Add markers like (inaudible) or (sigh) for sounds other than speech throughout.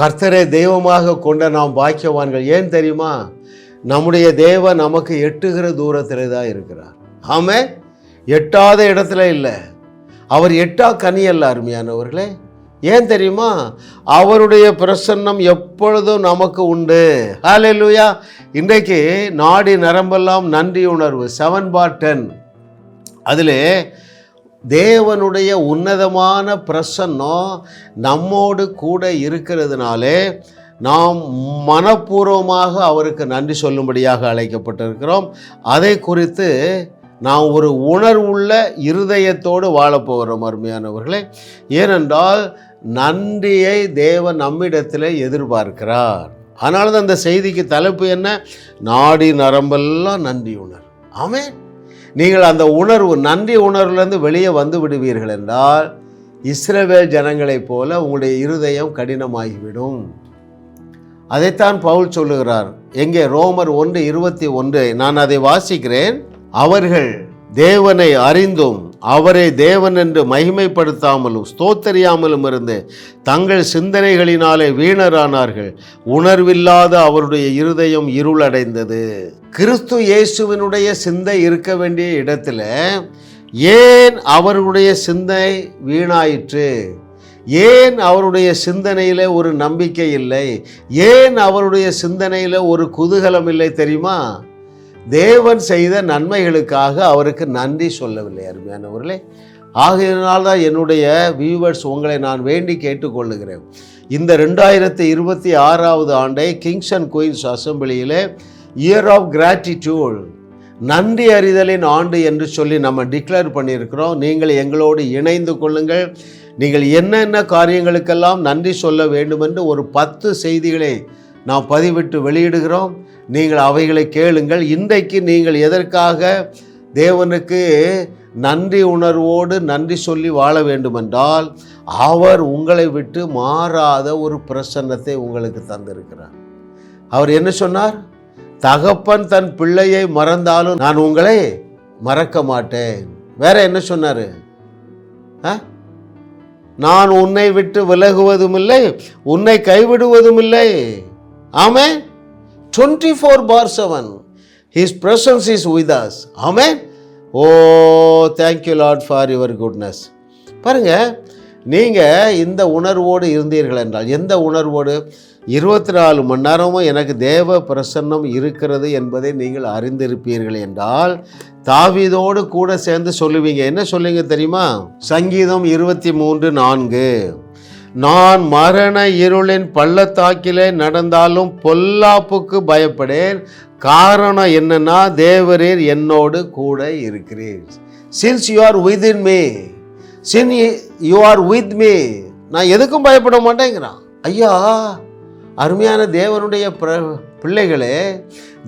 கர்த்தரை தெய்வமாக கொண்ட நாம் பாக்கியவான்கள் ஏன் தெரியுமா? நம்முடைய தேவன் நமக்கு எட்டுகிற தூரத்தில் தான் இருக்கிறார். ஆமே எட்டாத இடத்துல இல்லை. அவர் எட்டா கனி அல்ல அருமையானவர்களே. ஏன் தெரியுமா? அவருடைய பிரசன்னம் எப்பொழுதும் நமக்கு உண்டு. ஹalleluya இன்றைக்கு நாடி நரம்பெல்லாம் நன்றி உணர்வு செவன் பார் டென் அதில் தேவனுடைய உன்னதமான பிரசன்னம் நம்மோடு கூட இருக்கிறதுனாலே நாம் மனப்பூர்வமாக அவருக்கு நன்றி சொல்லும்படியாக அழைக்கப்பட்டிருக்கிறோம். அதை குறித்து நாம் ஒரு உணர்வுள்ள இருதயத்தோடு வாழப்போகிறோம் அருமையானவர்களே. ஏனென்றால் நன்றியை தேவன் நம்மிடத்தில் எதிர்பார்க்கிறார். அதனால தான் அந்த செய்திக்கு தலைப்பு என்ன? நாடி நரம்பெல்லாம் நன்றி உணர். ஆமென். நீங்கள் அந்த உணர்வு நன்றி உணர்வுலேருந்து வெளியே வந்து விடுவீர்கள் என்றால் இஸ்ரவேல் ஜனங்களைப் போல உங்களுடைய இருதயம் கடினமாகிவிடும். அதைத்தான் பவுல் சொல்லுகிறார். எங்கே? ரோமர் ஒன்று இருபத்தி ஒன்று. நான் அதை வாசிக்கிறேன். அவர்கள் தேவனை அறிந்தும் அவரை தேவன் என்று மகிமைப்படுத்தாமலும் ஸ்தோத்தரியாமலும் இருந்து தங்கள் சிந்தனைகளினாலே வீணரானார்கள். உணர்வில்லாத அவருடைய இருதயம் இருளடைந்தது. கிறிஸ்து இயேசுவினுடைய சிந்தை இருக்க வேண்டிய இடத்துல ஏன் அவருடைய சிந்தை வீணாயிற்று? ஏன் அவருடைய சிந்தனையில் ஒரு நம்பிக்கை இல்லை? ஏன் அவருடைய சிந்தனையில் ஒரு குதூகலம் இல்லை தெரியுமா? தேவன் செய்த நன்மைகளுக்காக அவருக்கு நன்றி சொல்லவில்லை அருமையானவர்களே. ஆகையினால் தான் என்னுடைய வியூவர்ஸ் உங்களை நான் வேண்டி கேட்டுக்கொள்ளுகிறேன். இந்த ரெண்டாயிரத்தி இருபத்தி ஆறாவது ஆண்டை கிங்ஸ் அண்ட் குயின்ஸ் அசம்பிளியிலே இயர் ஆஃப் கிராட்டிடியூட் நன்றி அறிதலின் ஆண்டு என்று சொல்லி நம்ம டிக்ளேர் பண்ணியிருக்கிறோம். நீங்கள் எங்களோடு இணைந்து கொள்ளுங்கள். நீங்கள் என்னென்ன காரியங்களுக்கெல்லாம் நன்றி சொல்ல வேண்டுமென்று ஒரு பத்து செய்திகளை நாம் பதிவிட்டு வெளியிடுகிறோம். நீங்கள் அவைகளை கேளுங்கள். இன்றைக்கு நீங்கள் எதற்காக தேவனுக்கு நன்றி உணர்வோடு நன்றி சொல்லி வாழ வேண்டுமென்றால் அவர் உங்களை விட்டு மாறாத ஒரு பிரசன்னத்தை உங்களுக்கு தந்திருக்கிறார். அவர் என்ன சொன்னார்? தகப்பன் தன் பிள்ளையை மறந்தாலும் நான் உங்களை மறக்க மாட்டேன். வேற என்ன சொன்னார்? ஆ? நான் உன்னை விட்டு விலகுவதும் இல்லை உன்னை கைவிடுவதும் இல்லை ஆமே twenty four by seven his presence is with us ஆமே ஓ thank you lot for your goodness பாருங்க நீங்கள் இந்த உணர்வோடு இருந்தீர்கள் என்றால் எந்த உணர்வோடு? இருபத்தி நாலு மணி நேரமும் எனக்கு தேவ பிரசன்னம் இருக்கிறது என்பதை நீங்கள் அறிந்திருப்பீர்கள் என்றால் தாவிதோடு கூட சேர்ந்து சொல்லுவீங்க. என்ன சொல்லுவீங்க தெரியுமா? சங்கீதம் இருபத்தி மூன்று நான்கு. நான் மரண இருளின் பள்ளத்தாக்கிலே நடந்தாலும் பொல்லாப்புக்கு பயப்படேன். காரணம் என்னன்னா தேவரீர் என்னோடு கூட இருக்கிறீர். Since you are with me since you are with me நான் எதுக்கும் பயப்பட மாட்டேங்கிறான். ஐயா அருமையான தேவனுடைய பிர பிள்ளைகளே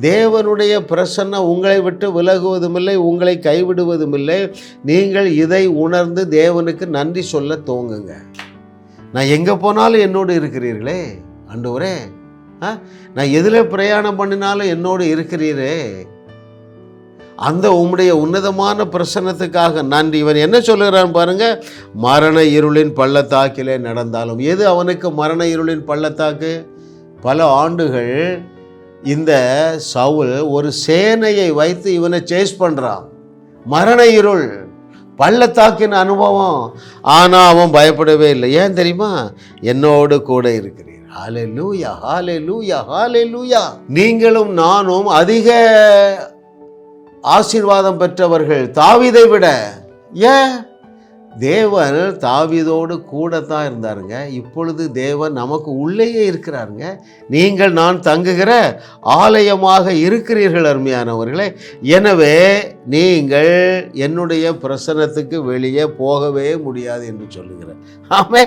தேவனுடைய பிரசன்னம் உங்களை விட்டு விலகுவதுமில்லை உங்களை கைவிடுவதுமில்லை. நீங்கள் இதை உணர்ந்து தேவனுக்கு நன்றி சொல்ல தோங்குங்க நான் எங்கே போனாலும் என்னோடு இருக்கிறீர்களே ஆண்டவரே. ஆ நான் எதில் பிரயாணம் பண்ணினாலும் என்னோடு இருக்கிறீரே. அந்த உம்முடைய உன்னதமான பிரசன்னத்துக்காக நன்றி இவன் என்ன சொல்லுகிறான் பாருங்க மரண இருளின் பள்ளத்தாக்கிலே நடந்தாலும். எது அவனுக்கு மரண இருளின் பள்ளத்தாக்கு? பல ஆண்டுகள் இந்த சவுல் ஒரு சேனையை வைத்து இவனை சேஸ் பண்ணுறான் மரண இருள். பள்ளத்தாக்கின் அனுபவம். ஆனால் அவன் பயப்படவே இல்லை. ஏன் தெரியுமா? என்னோடு கூட இருக்கிறீர். ஹாலே லூயா ஹாலே லூயா ஹாலே லூயா நீங்களும் நானும் அதிக ஆசீர்வாதம் பெற்றவர்கள் தாவிதை விட. ஏன்? தேவர் தாவிதோடு கூட தான் இருந்தாருங்க. இப்பொழுது தேவர் நமக்கு உள்ளேயே இருக்கிறாருங்க. நீங்கள் நான் தங்குகிற ஆலயமாக இருக்கிறீர்கள் அருமையானவர்களே. எனவே நீங்கள் என்னுடைய பிரசனத்துக்கு வெளியே போகவே முடியாது என்று சொல்லுகிறேன் ஆமே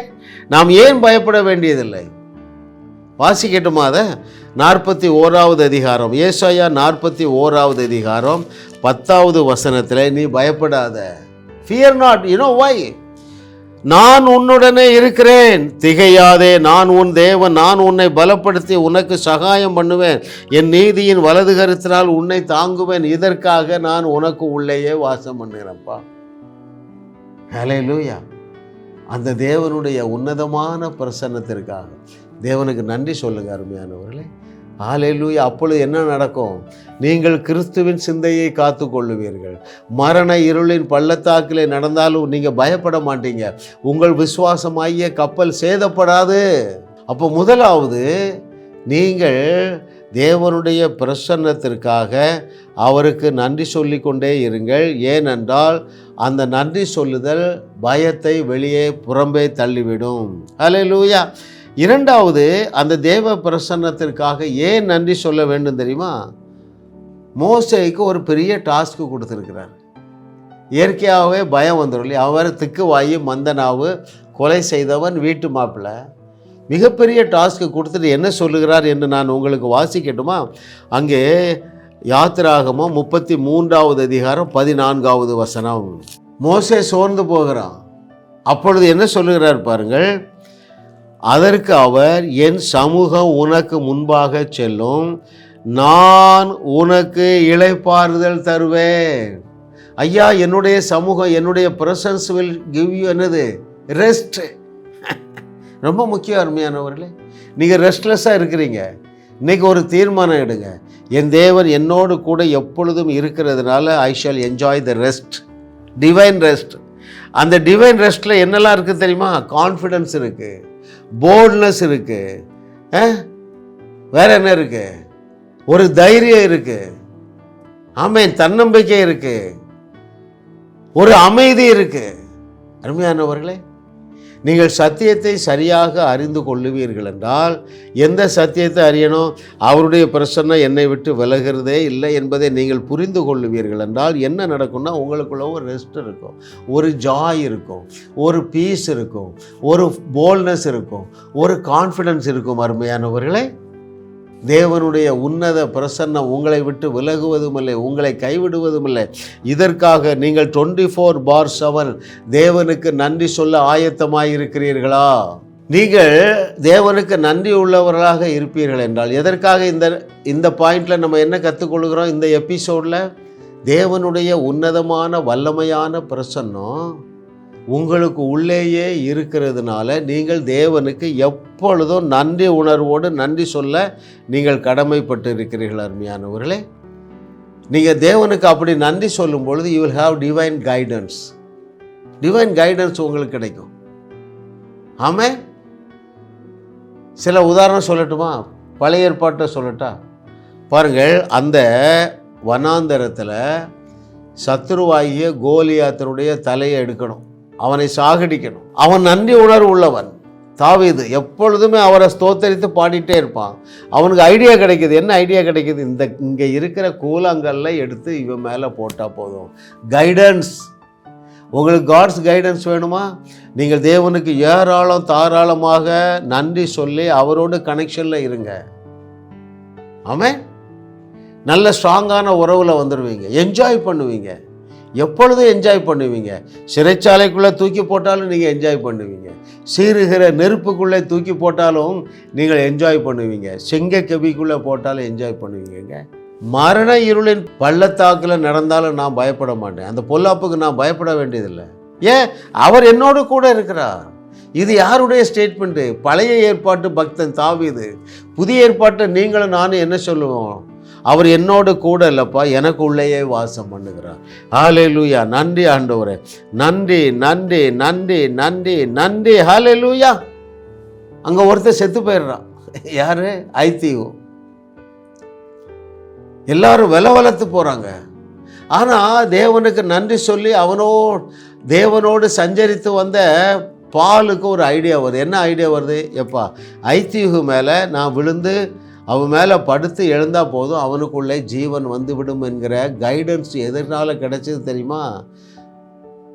நாம் ஏன் பயப்பட வேண்டியதில்லை? வாசிக்கட்டுமா அதை? நாற்பத்தி ஓராவது அதிகாரம். ஏசாயா நாற்பத்தி ஓராவது அதிகாரம் பத்தாவது வசனத்தில் நீ பயப்படாத. ஃபியர் நாட் யூனோ வை நான் உன்னுடனே இருக்கிறேன். திகையாதே நான் உன் தேவன் நான் உன்னை பலப்படுத்தி உனக்கு சகாயம் பண்ணுவேன். என் நீதியின் வலது கருத்தினால் உன்னை தாங்குவேன். இதற்காக நான் உனக்கு உள்ளேயே வாசம் பண்ணுகிறேன்ப்பா. ஹலே லூயா அந்த தேவனுடைய உன்னதமான பிரசன்னத்திற்காக. தேவனுக்கு நன்றி சொல்லுங்க அருமையானவர்களே. ஆலேலூயா அப்பொழுது என்ன நடக்கும்? நீங்கள் கிறிஸ்துவின் சிந்தையை காத்து கொள்ளுவீர்கள் மரண இருளின் பள்ளத்தாக்கிலே நடந்தாலும் நீங்கள் பயப்பட மாட்டீங்க. உங்கள் விசுவாசமாகிய கப்பல் சேதப்படாது. அப்போ முதலாவது நீங்கள் தேவனுடைய பிரசன்னத்திற்காக அவருக்கு நன்றி சொல்லிக்கொண்டே இருங்கள். ஏனென்றால் அந்த நன்றி சொல்லுதல் பயத்தை வெளியே புறம்பே தள்ளிவிடும். ஹalleluya. இரண்டாவது அந்த தேவ பிரசன்னத்திற்காக ஏன் நன்றி சொல்ல வேண்டும் தெரியுமா? மோசைக்கு ஒரு பெரிய டாஸ்க்கு கொடுத்துருக்கிறார். இயற்கையாகவே பயம் வந்துடும் இல்லையா? அவர் திக்குவாயு மந்தனாவு கொலை செய்தவன் வீட்டு மாப்பிள்ளை. மிகப்பெரிய டாஸ்க்கு கொடுத்துட்டு என்ன சொல்லுகிறார் என்று நான் உங்களுக்கு வாசிக்கட்டுமா? அங்கே யாத்திராகமம் முப்பத்தி மூன்றாவது அதிகாரம் பதினான்காவது வசனம். மோசே சோர்ந்து போகிறான். அப்பொழுது என்ன சொல்லுகிறார் பாருங்கள். அதற்கு அவர் என் சமூகம் உனக்கு முன்பாக செல்லும். நான் உனக்கு இழைப்பாறுதல் தருவேன். ஐயா என்னுடைய சமூகம் என்னுடைய பிரசன்ஸ் வில் கிவ் யூ என்னது? ரெஸ்ட் (laughs) ரொம்ப முக்கியம் அருமையானவர்களே. நீங்கள் ரெஸ்ட்லெஸ்ஸாக இருக்கிறீங்க. இன்னைக்கு ஒரு தீர்மானம் எடுங்க. என் தேவன் என்னோடு கூட எப்பொழுதும் இருக்கிறதுனால I shall enjoy the rest divine rest அந்த டிவைன் ரெஸ்ட்டில் என்னெல்லாம் இருக்குது தெரியுமா? கான்ஃபிடன்ஸ் இருக்குது போல்ட்னஸ் இருக்குது வேற என்ன இருக்குது ஒரு தைரியம் இருக்குது ஆமென். தன்னம்பிக்கை இருக்குது ஒரு அமைதி இருக்குது அருமையானவர்களே நீங்கள் சத்தியத்தை சரியாக அறிந்து கொள்ளுவீர்கள் என்றால் எந்த சத்தியத்தை அறியணும்? அவருடைய பிரச்சனை என்னை விட்டு விலகிறதே இல்லை என்பதை நீங்கள் புரிந்து கொள்ளுவீர்கள் என்றால் என்ன நடக்கும்னா உங்களுக்குள்ள ஒரு ரெஸ்ட் இருக்கும் ஒரு ஜாய் இருக்கும் ஒரு பீஸ் இருக்கும் ஒரு போல்னஸ் இருக்கும் ஒரு கான்ஃபிடன்ஸ் இருக்கும் அருமையானவர்களே. தேவனுடைய உன்னத பிரசன்னம் உங்களை விட்டு விலகுவதும் இல்லை உங்களை கைவிடுவதுமில்லை. இதற்காக நீங்கள் டுவெண்ட்டி ஃபோர் பார் செவன் தேவனுக்கு நன்றி சொல்ல ஆயத்தமாயிருக்கிறீர்களா? நீங்கள் தேவனுக்கு நன்றி உள்ளவர்களாக இருப்பீர்கள் என்றால் எதற்காக இந்த இந்த பாயிண்டில் நம்ம என்ன கற்றுக்கொள்கிறோம் இந்த எபிசோடில் தேவனுடைய உன்னதமான வல்லமையான பிரசன்னம் உங்களுக்கு உள்ளேயே இருக்கிறதுனால நீங்கள் தேவனுக்கு எப்பொழுதும் நன்றி உணர்வோடு நன்றி சொல்ல நீங்கள் கடமைப்பட்டு இருக்கிறீர்கள் அருமையானவர்களே. நீங்கள் தேவனுக்கு அப்படி நன்றி சொல்லும் பொழுது you will have divine guidance divine guidance உங்களுக்கு கிடைக்கும். ஆமே சில உதாரணம் சொல்லட்டுமா? பழைய ஏற்பாட்டை சொல்லட்டா? பாருங்கள் அந்த வனாந்தரத்தில் சத்ருவாகிய கோலியாத்தனுடைய தலையை எடுக்கணும். அவனை சாகடிக்கணும். அவன் நன்றி உணர்வு உள்ளவன். தாவீது எப்பொழுதுமே அவரை ஸ்தோத்தரித்து பாடிட்டே இருப்பான். அவனுக்கு ஐடியா கிடைக்குது. என்ன ஐடியா கிடைக்குது? இந்த இங்கே இருக்கிற கூலங்கல்ல எடுத்து இவன் மேலே போட்டால் போதும். கைடன்ஸ் உங்களுக்கு காட்ஸ் கைடன்ஸ் வேணுமா? நீங்கள் தேவனுக்கு ஏராளம் தாராளமாக நன்றி சொல்லி அவரோடு கனெக்ஷனில் இருங்க. ஆமே நல்ல ஸ்ட்ராங்கான உறவில் வந்துடுவீங்க என்ஜாய் பண்ணுவீங்க. எப்பொழுதும் என்ஜாய் பண்ணுவீங்க. சிறைச்சாலைக்குள்ளே தூக்கி போட்டாலும் நீங்கள் என்ஜாய் பண்ணுவீங்க. சீருகிற நெருப்புக்குள்ளே தூக்கி போட்டாலும் நீங்கள் என்ஜாய் பண்ணுவீங்க. செங்க கவிக்குள்ளே போட்டாலும் என்ஜாய் பண்ணுவீங்க மரண இருளின் பள்ளத்தாக்கில் நடந்தாலும் நான் பயப்பட மாட்டேன். அந்த பொல்லாப்புக்கு நான் பயப்பட வேண்டியதில்லை. ஏன்? அவர் என்னோடு கூட இருக்கிறார். இது யாருடைய ஸ்டேட்மெண்ட்டு பழைய ஏற்பாட்டு பக்தன் தாவிது. புதிய ஏற்பாட்டை நீங்களும் நானும் என்ன சொல்லுவோம்? அவர் என்னோடு கூட இல்லைப்பா எனக்கு உள்ளேயே வாசம் பண்ணுகிறார். ஹாலே லூயா நன்றி ஆண்டவரே. நன்றி நன்றி நன்றி நன்றி நன்றி. ஹாலே லூயா அங்கே ஒருத்தர் செத்து போயிடுறான். யார்? ஐத்தியோ. எல்லாரும் வில வளர்த்து போகிறாங்க ஆனால் தேவனுக்கு நன்றி சொல்லி அவனோ தேவனோடு சஞ்சரித்து வந்த பாலுக்கு ஒரு ஐடியா வருது. என்ன ஐடியா வருது? எப்பா ஐத்தியுகு மேலே நான் விழுந்து அவன் மேலே படுத்து எழுந்தால் போதும் அவனுக்குள்ளே ஜீவன் வந்துவிடும் என்கிற கைடன்ஸ் எதனால கிடைச்சது தெரியுமா?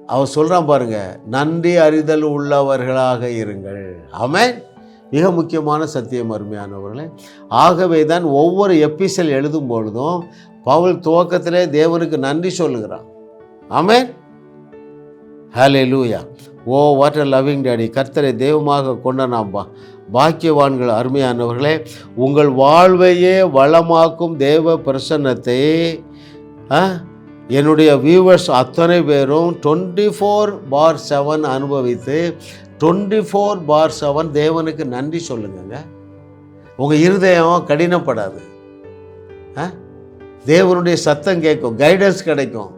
அவன் சொல்கிறான் பாருங்க நன்றி அறிதல் உள்ளவர்களாக இருங்கள். அவன் மிக முக்கியமான சத்தியம் அருமையானவர்களே. ஆகவே தான் ஒவ்வொரு எபிசல் எழுதும் பொழுதும் பவுல் துவக்கத்திலே தேவனுக்கு நன்றி சொல்லுகிறான். ஆமென். ஹலே லூயா oh what a loving daddy கர்த்தரை தெய்வமாக கொண்ட பாக்கியவான்கள் அருமையானவர்களே உங்கள் வாழ்வையே வளமாக்கும் தேவ பிரசன்னத்தை ஆ, என்னுடைய வியூவர்ஸ் அத்தனை பேரும் டுவெண்ட்டி ஃபோர் பார் செவன் அனுபவித்து டுவெண்ட்டி ஃபோர் பார் செவன் தேவனுக்கு நன்றி சொல்லுங்கங்க உங்கள் இருதயம் கடினப்படாது ஆ? தேவனுடைய சத்தம் கேட்கும் கைடன்ஸ் கிடைக்கும்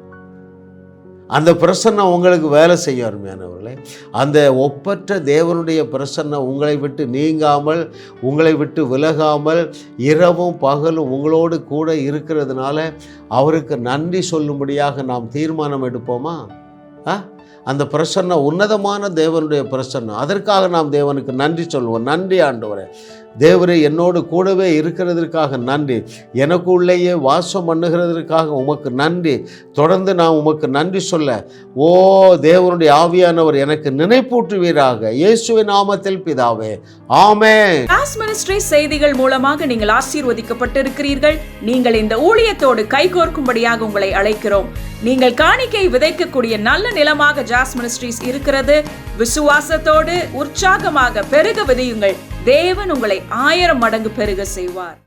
அந்த பிரசன்னம் உங்களுக்கு வேலை செய்யும் அருமையானவர்களே. அந்த ஒப்பற்ற தேவனுடைய பிரசன்னம் உங்களை விட்டு நீங்காமல் உங்களை விட்டு விலகாமல் இரவும் பகலும் உங்களோடு கூட இருக்கிறதுனால அவருக்கு நன்றி சொல்லும்படியாக நாம் தீர்மானம் எடுப்போமா? ஆ? அந்த பிரசன்னம் உன்னதமான தேவனுடைய பிரசன்னம். அதற்காக நாம் தேவனுக்கு நன்றி சொல்லுவோம். நன்றி ஆண்டவரே. தேவரே என்னோடு கூடவே இருக்கிறதற்காக நன்றி. எனக்குள்ளேயே வாசம் பண்ணுகிறதற்காக உமக்கு நன்றி. தொடர்ந்து நான் உமக்கு நன்றி சொல்ல ஓ தேவனுடைய ஆவியானவர் எனக்கு நினைப்பூட்டுவீராக. இயேசுவின் நாமத்தில் பிதாவே. ஆமே கிளாஸ் மினிஸ்ட்ரி செய்திகள் மூலமாக நீங்கள் ஆசீர்வதிக்கப்பட்டிருக்கிறீர்கள். நீங்கள் இந்த ஊழியத்தோடு கைகோர்க்கும்படியாக உங்களை அழைக்கிறோம். நீங்கள் காணிக்கை விதைக்கக்கூடிய நல்ல நிலமாக ஜாஸ் மினிஸ்ட்ரீஸ் இருக்கிறது. விசுவாசத்தோடு உற்சாகமாக பெருக விதையுங்கள். தேவன் உங்களை ஆயிரம் மடங்கு பெருக செய்வார்.